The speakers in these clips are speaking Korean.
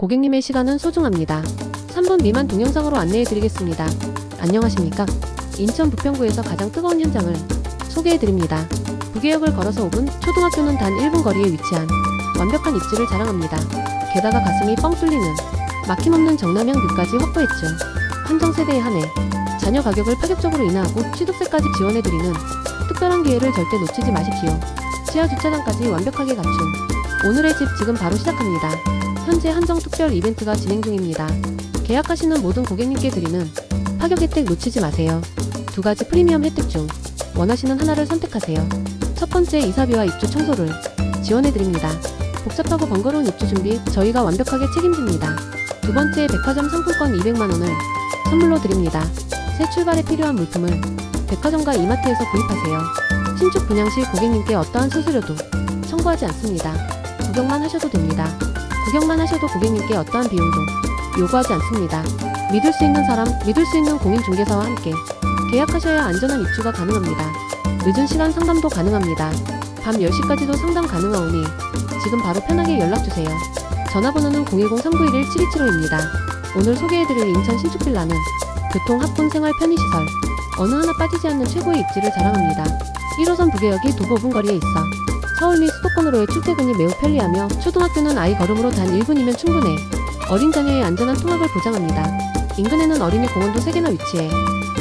고객님의 시간은 소중합니다. 3분 미만 동영상으로 안내해 드리겠습니다. 안녕하십니까? 인천 부평구에서 가장 뜨거운 현장을 소개해 드립니다. 부계역을 걸어서 5분, 초등학교는 단 1분 거리에 위치한 완벽한 입지를 자랑합니다. 게다가 가슴이 뻥 뚫리는 막힘없는 정남형 뷰까지 확보했죠. 한정 세대에 한해 자녀 가격을 파격적으로 인하하고 취득세까지 지원해 드리는 특별한 기회를 절대 놓치지 마십시오. 지하 주차장까지 완벽하게 갖춘 오늘의 집 지금 바로 시작합니다. 현재 한정 특별 이벤트가 진행 중입니다. 계약하시는 모든 고객님께 드리는 파격 혜택 놓치지 마세요. 두 가지 프리미엄 혜택 중 원하시는 하나를 선택하세요. 첫 번째 이사비와 입주 청소를 지원해 드립니다. 복잡하고 번거로운 입주 준비 저희가 완벽하게 책임집니다. 두 번째 백화점 상품권 200만 원을 선물로 드립니다. 새 출발에 필요한 물품을 백화점과 이마트에서 구입하세요. 신축 분양 시 고객님께 어떠한 수수료도 청구하지 않습니다. 구경만 하셔도 됩니다. 구경만 하셔도 고객님께 어떠한 비용도 요구하지 않습니다. 믿을 수 있는 사람, 믿을 수 있는 공인중개사와 함께 계약하셔야 안전한 입주가 가능합니다. 늦은 시간 상담도 가능합니다. 밤 10시까지도 상담 가능하오니 지금 바로 편하게 연락주세요. 전화번호는 010-3911-7275입니다. 오늘 소개해드릴 인천 신축빌라는 교통, 학군, 생활, 편의시설 어느 하나 빠지지 않는 최고의 입지를 자랑합니다. 1호선 부계역이 도보 5분 거리에 있어 서울 및 수도권으로의 출퇴근이 매우 편리하며 초등학교는 아이 걸음으로 단 1분이면 충분해 어린 자녀의 안전한 통학을 보장합니다. 인근에는 어린이 공원도 3개나 위치해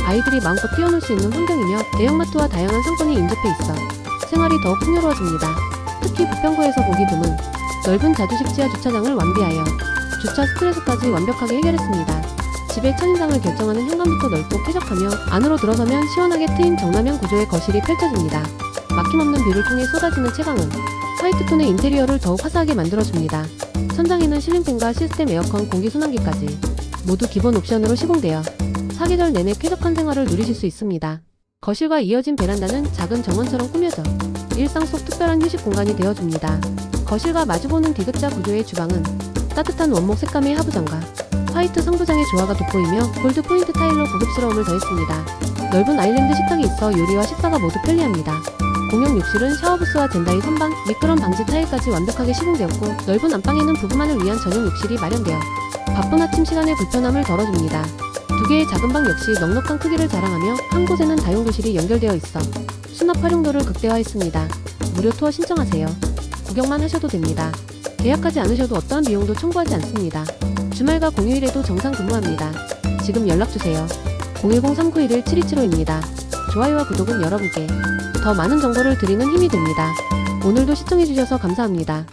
아이들이 마음껏 뛰어놀 수 있는 환경이며 대형마트와 다양한 상권이 인접해 있어 생활이 더욱 풍요로워집니다. 특히 부평구에서 보기 드문 넓은 자주식 지하 주차장을 완비하여 주차 스트레스까지 완벽하게 해결했습니다. 집의 첫인상을 결정하는 현관부터 넓고 쾌적하며 안으로 들어서면 시원하게 트인 정남형 구조의 거실이 펼쳐집니다. 막힘없는 뷰를 통해 쏟아지는 채광은 화이트톤의 인테리어를 더욱 화사하게 만들어줍니다. 천장에는 실링팬과 시스템 에어컨 공기순환기까지 모두 기본 옵션으로 시공되어 사계절 내내 쾌적한 생활을 누리실 수 있습니다. 거실과 이어진 베란다는 작은 정원처럼 꾸며져 일상 속 특별한 휴식 공간이 되어줍니다. 거실과 마주보는 디귿자 구조의 주방은 따뜻한 원목 색감의 하부장과 화이트 상부장의 조화가 돋보이며 골드 포인트 타일로 고급스러움을 더했습니다. 넓은 아일랜드 식탁이 있어 요리와 식사가 모두 편리합니다. 공용 욕실은 샤워부스와 젠다이 선반, 미끄럼 방지 타일까지 완벽하게 시공되었고 넓은 안방에는 부부만을 위한 전용 욕실이 마련되어 바쁜 아침 시간의 불편함을 덜어줍니다. 두 개의 작은 방 역시 넉넉한 크기를 자랑하며 한 곳에는 다용도실이 연결되어 있어 수납 활용도를 극대화했습니다. 무료 투어 신청하세요. 구경만 하셔도 됩니다. 계약하지 않으셔도 어떠한 비용도 청구하지 않습니다. 주말과 공휴일에도 정상 근무합니다. 지금 연락주세요. 010-3911-7275입니다. 좋아요와 구독은 여러분께 더 많은 정보를 드리는 힘이 됩니다. 오늘도 시청해주셔서 감사합니다.